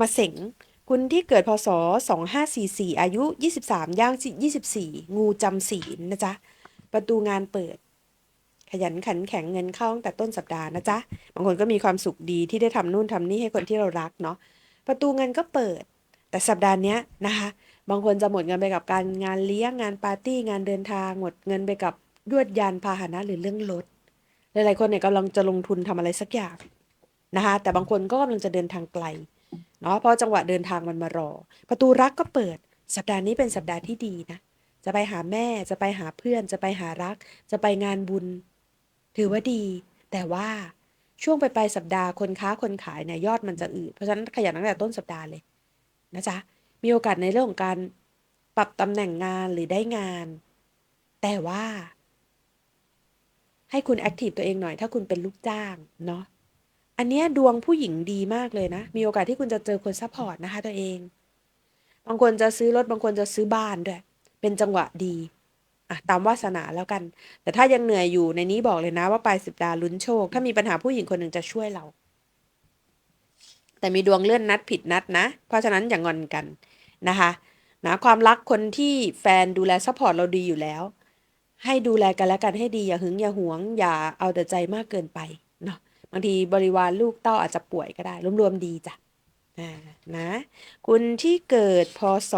มาเสงคุณที่เกิดพศ 2544 อายุ 23 ย่าง 24 งูจำศีลนะจ๊ะ ประตูงานเปิด ขยันขันแข็งเงินเข้าตั้งแต่ต้นสัปดาห์นะจ๊ะ บางคนก็มีความสุขดีที่ได้ทำนู่นทำนี่ให้คนที่เรารักเนาะ ประตูเงินก็เปิด แต่สัปดาห์นี้นะคะ บางคนจะหมดเงินไปกับการงานเลี้ยงงานปาร์ตี้งานเดินทางหมดเงินไปกับยวดยานพาหนะหรือเรื่องรถ หลายๆคนเนี่ยกำลังจะลงทุนทำอะไรสักอย่างนะคะ แต่บางคนก็กำลังจะเดินทางไกล เนาะพราะจังหวะเดินทางมันมารอ ประตูรักก็เปิด สัปดาห์นี้เป็นสัปดาห์ที่ดีนะ จะไปหาแม่จะไปหาเพื่อน จะไปหารัก จะไปงานบุญ ถือว่าดี แต่ว่าช่วงไปปลายสัปดาห์คนค้าคนขายเนี่ยยอดมันจะอืดเพราะฉะนั้นขยันตั้งแต่ต้นสัปดาห์เลยนะจ๊ะมีโอกาสในเรื่องของการปรับตำแหน่งงานหรือได้งาน แต่ว่า ให้คุณแอคทีฟตัวเองหน่อย ถ้าคุณเป็นลูกจ้างเนาะ อันเนี้ยดวงผู้หญิงดีมากเลยนะ มีโอกาสที่คุณจะเจอคนซัพพอร์ตนะคะตัวเอง บางคนจะซื้อรถ บางคนจะซื้อบ้านด้วย เป็นจังหวะดีอะตามวาสนาแล้วกัน แต่ถ้ายังเหนื่อยอยู่ในนี้บอกเลยนะว่าปลายสัปดาห์ลุ้นโชค ถ้ามีปัญหาผู้หญิงคนหนึ่งจะช่วยเรา แต่มีดวงเลื่อนนัดผิดนัดนะ เพราะฉะนั้นอย่างอนกันนะคะนะความรักคนที่แฟนดูแลซัพพอร์ตเราดีอยู่แล้ว ให้ดูแลกันและกันให้ดีอย่าหึงอย่าหวง อย่าเอาแต่ใจมากเกินไป บางทีบริวารลูกเต้าอาจจะป่วยก็ได้ รวมๆดีจ้ะนะคุณที่เกิดพศ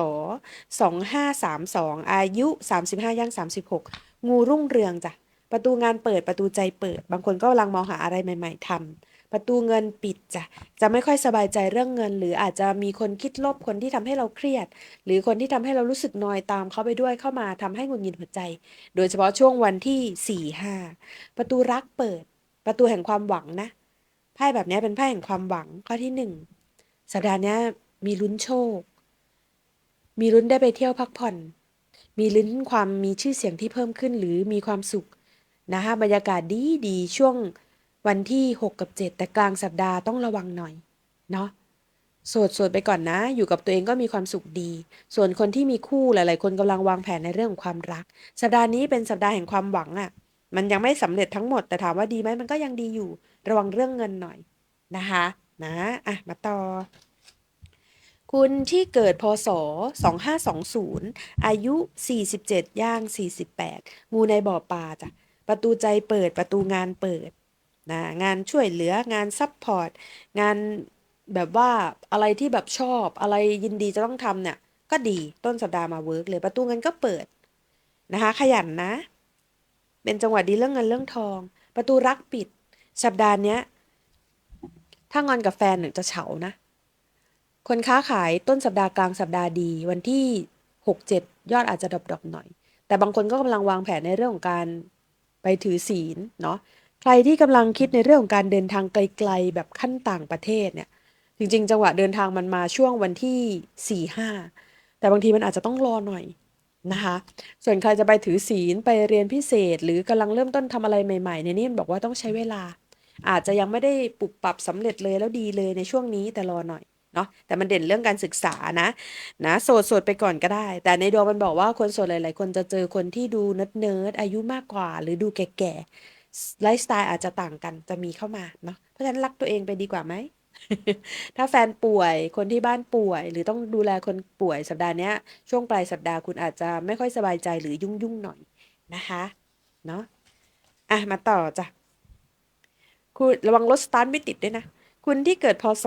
2532 อายุ 35ย่าง36 งูรุ่งเรืองจ้ะประตูงานเปิดประตูใจเปิด บางคนก็กำลังมองหาอะไรใหม่ ๆทำประตูเงินปิดจ้ะจะไม่ค่อยสบายใจเรื่องเงิน หรืออาจจะมีคนคิดลบคนที่ทำให้เราเครียด หรือคนที่ทำให้เรารู้สึกนอยตามเขาไปด้วยเข้ามาทำให้หงุดหงิดหัวใจ โดยเฉพาะช่วงวันที่4 5ประตูรักเปิด ประตูแห่งความหวังนะไพ่แบบนี้เป็นไพ่แห่งความหวังข้อที่หนึ่งสัปดาห์นี้มีลุ้นโชค มีลุ้นได้ไปเที่ยวพักผ่อน มีลุ้นความมีชื่อเสียงที่เพิ่มขึ้นหรือมีความสุขนะคะบรรยากาศดีดีช่วงวันที่ 6 กับ 7 แต่กลางสัปดาห์ต้องระวังหน่อยเนาะโสดโสดไปก่อนนะ อยู่กับตัวเองก็มีความสุขดี ส่วนคนที่มีคู่หลาย ๆ คนกำลังวางแผนในเรื่องของความรัก สัปดาห์นี้เป็นสัปดาห์แห่งความหวังอะ่ะ มันยังไม่สำเร็จทั้งหมด แต่ถามว่าดีไหมมันก็ยังดีอยู่ ระวังเรื่องเงินหน่อยนะคะนะอะมาต่อ คุณที่เกิดพศ 2520 อายุ 47 ย่าง 48 งูในบ่อปลาจ้ะประตูใจเปิดประตูงานเปิดนะงานช่วยเหลืองานซัพพอร์ตงานแบบว่าอะไรที่แบบชอบอะไรยินดีจะต้องทำเนี่ย ก็ดีต้นสัปดาห์มาเวิร์กเลยประตูเงินก็เปิดนะคะ ขยันนะ เป็นจังหวะดีเรื่องเงินเรื่องทอง ประตูรักปิด สัปดาห์เนี้ย ถ้างอนกับแฟนเนี่ยจะเฉานะ คนค้าขายต้นสัปดาห์กลางสัปดาห์ดี วันที่6 7ยอดอาจจะดรอปๆหน่อย แต่บางคนก็กำลังวางแผนในเรื่องของการไปถือศีลเนาะใครที่กำลังคิดในเรื่องของการเดินทางไกลๆแบบขั้นต่างประเทศเนี่ย จริง ๆ จังหวะเดินทางมันมาช่วงวันที่4 5แต่บางทีมันอาจจะต้องรอหน่อย นะคะส่วนใครจะไปถือศีลไปเรียนพิเศษ หรือกำลังเริ่มต้นทำอะไรใหม่ๆในนี้บอกว่าต้องใช้เวลา อาจจะยังไม่ได้ปรับปรับสำเร็จเลยแล้วดีเลยในช่วงนี้แต่รอหน่อยเนาะแต่มันเด่นเรื่องการศึกษานะนะโสดโสดไปก่อนก็ได้ แต่ในดวงมันบอกว่าคนโสดหลาย ๆ คนจะเจอคนที่ดูเนิร์ดเนิร์ดอายุมากกว่า หรือดูแก่ๆไลฟ์สไตล์อาจจะต่างกันจะมีเข้ามาเนาะเพราะฉะนั้นรักตัวเองไปดีกว่าไหม ถ้าแฟนป่วย คนที่บ้านป่วย หรือต้องดูแลคนป่วยสัปดาห์เนี้ย ช่วงปลายสัปดาห์คุณอาจจะไม่ค่อยสบายใจหรือยุ่งยุ่งหน่อยนะคะ เนาะอะ มาต่อจ้ะ คุณระวังรถสตาร์ทไม่ติดด้วยนะ คุณที่เกิดพศ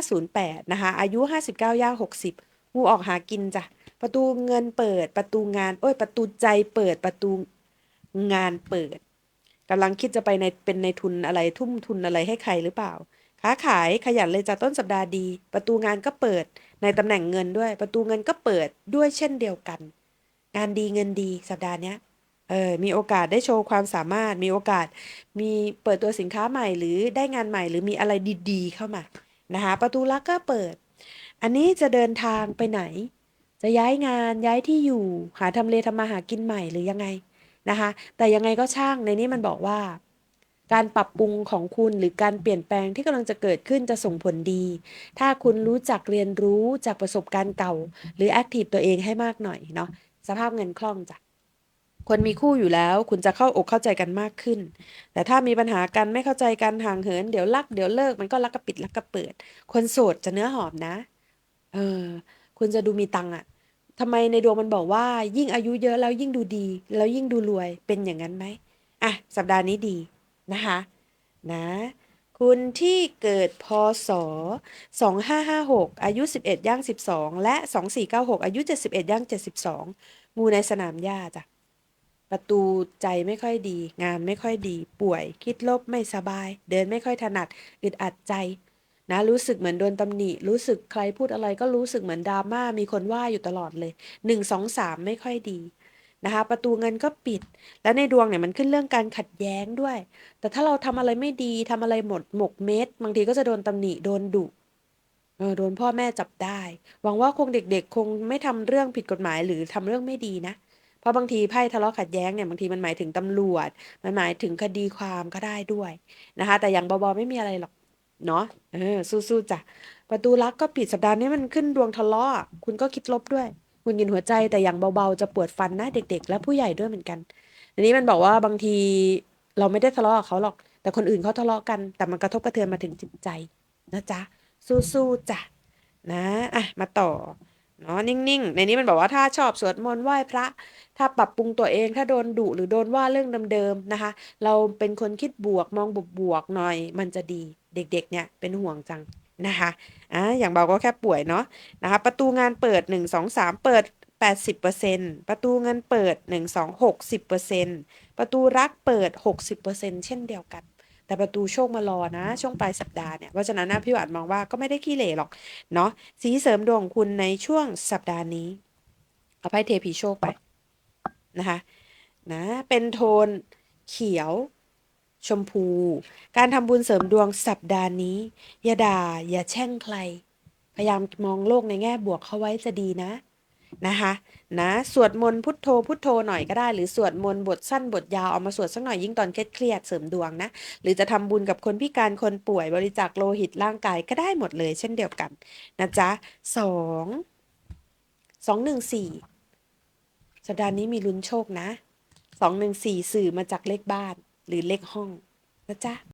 2508 นะคะ อายุ 59ย่าง60งูออกหากินจ้ะ ประตูเงินเปิด ประตูงาน โอ้ย ประตูใจเปิด ประตูงานเปิดกำลังคิดจะไปในเป็นในทุนอะไรทุ่มทุนอะไรให้ใครหรือเปล่า ค้าขายขยันเลยจ้ะต้นสัปดาห์ดี ประตูงานก็เปิด ในตำแหน่งเงินด้วย ประตูเงินก็เปิดด้วยเช่นเดียวกัน งานดีเงินดีสัปดาห์นี้เออมีโอกาสได้โชว์ความสามารถ มีโอกาส มีเปิดตัวสินค้าใหม่ หรือได้งานใหม่ หรือมีอะไรดีๆ เข้ามานะคะประตูลักก็เปิด อันนี้จะเดินทางไปไหน จะย้ายงานย้ายที่อยู่ หาทำเลทำมาหากินใหม่หรือยังไงนะคะ แต่ยังไงก็ช่างในนี้มันบอกว่า การปรับปรุงของคุณหรือการเปลี่ยนแปลงที่กำลังจะเกิดขึ้นจะส่งผลดี ถ้าคุณรู้จักเรียนรู้จากประสบการณ์เก่า หรือแอคทีฟตัวเองให้มากหน่อยเนาะสภาพเงินคล่องจ้ะคนมีคู่อยู่แล้วคุณจะเข้าอกเข้าใจกันมากขึ้น แต่ถ้ามีปัญหากันไม่เข้าใจกันห่างเหิน เดี๋ยวรักเดี๋ยวเลิกมันก็รักกระปิดรักกระเปิด คนโสดจะเนื้อหอมนะ เออ คุณจะดูมีตังค์อะทำไมในดวงมันบอกว่า ยิ่งอายุเยอะแล้วยิ่งดูดี แล้วยิ่งดูรวยเป็นอย่างนั้นไหมอะสัปดาห์นี้ดี นะคะนะคุณที่เกิดพศ 2556 อายุ 11 ย่าง 12 และ 2496 อายุ 71 ย่าง 72 งูในสนามหญ้าจ้ะ ประตูใจไม่ค่อยดี งานไม่ค่อยดี ป่วย คิดลบไม่สบาย เดินไม่ค่อยถนัด อึดอัดใจ นะ รู้สึกเหมือนโดนตำหนิ รู้สึกใครพูดอะไรก็รู้สึกเหมือนดราม่า มีคนว่าอยู่ตลอดเลย 1 2 3 ไม่ค่อยดี นะคะ ประตูเงินก็ปิด แล้วในดวงเนี่ยมันขึ้นเรื่องการขัดแย้งด้วย แต่ถ้าเราทำอะไรไม่ดีทำอะไรหมดหมกเม็ดบางทีก็จะโดนตำหนิโดนดุโดนพ่อแม่จับได้ หวังว่าคงเด็กๆ คงไม่ทำเรื่องผิดกฎหมายหรือทำเรื่องไม่ดีนะ เพราะบางทีไพ่ทะเลาะขัดแย้งเนี่ยบางทีมันหมายถึงตำรวจ มันหมายถึงคดีความก็ได้ด้วยนะคะ แต่อย่างบาๆไม่มีอะไรหรอกเนาะเออสู้ๆจ้ะประตูรักก็ปิดสัปดาห์นี้มันขึ้นดวงทะเลาะคุณก็คิดลบด้วย คุณยินหัวใจแต่อย่างเบาๆ จะปวดฟันนะเด็ก ๆ และผู้ใหญ่ด้วยเหมือนกันทีนี้มันบอกว่าบางทีเราไม่ได้ทะเลาะกับเขาหรอก แต่คนอื่นเขาทะเลาะกัน แต่มันกระทบกระเทือนมาถึงจิตใจนะจ๊ะ สู้ๆจ้ะนะอะมาต่อเนาะนิ่งๆ ในนี้มันบอกว่าถ้าชอบสวดมนต์ไหว้พระ ถ้าปรับปรุงตัวเอง ถ้าโดนดุหรือโดนว่าเรื่องเดิมๆนะคะ เราเป็นคนคิดบวกมองบวกๆหน่อย มันจะดีเด็กๆเนี่ยเป็นห่วงจัง นะคะอะอย่างเบาก็แค่ป่วยเนาะนะคะ ประตูงานเปิด 1 2 3 เปิด 80%ประตูเงินเปิด 1 2 60%ประตูรักเปิด 60%เช่นเดียวกัน แต่ประตูโชคมารอนะ ช่วงปลายสัปดาห์เนี่ยเพราะฉะนั้นนะพี่หวานมองว่าก็ไม่ได้ขี้เหร่หรอกเนาะสีเสริมดวงของคุณในช่วงสัปดาห์นี้ เอาไพ่เทพีโชคไปนะคะนะเป็นโทนเขียว ชมพู การทำบุญเสริมดวงสัปดาห์นี้ อย่าด่า อย่าแช่งใคร พยายามมองโลกในแง่บวกเข้าไว้จะดีนะนะคะนะสวดมนต์พุทโธพุทโธหน่อยก็ได้ หรือสวดมนต์บทสั้นบทยาวเอามาสวดสักหน่อยยิ่งตอนเครียดเสริมดวงนะ หรือจะทำบุญกับคนพิการคนป่วยบริจาคโลหิตร่างกายก็ได้หมดเลย เช่นเดียวกันนะจ๊ะสองสองหนึ่งสี่สัปดาห์นี้มีลุ้นโชคนะสองหนึ่งสี่สื่อมาจากเลขบ้าน หรือเลขห้องนะจ๊ะ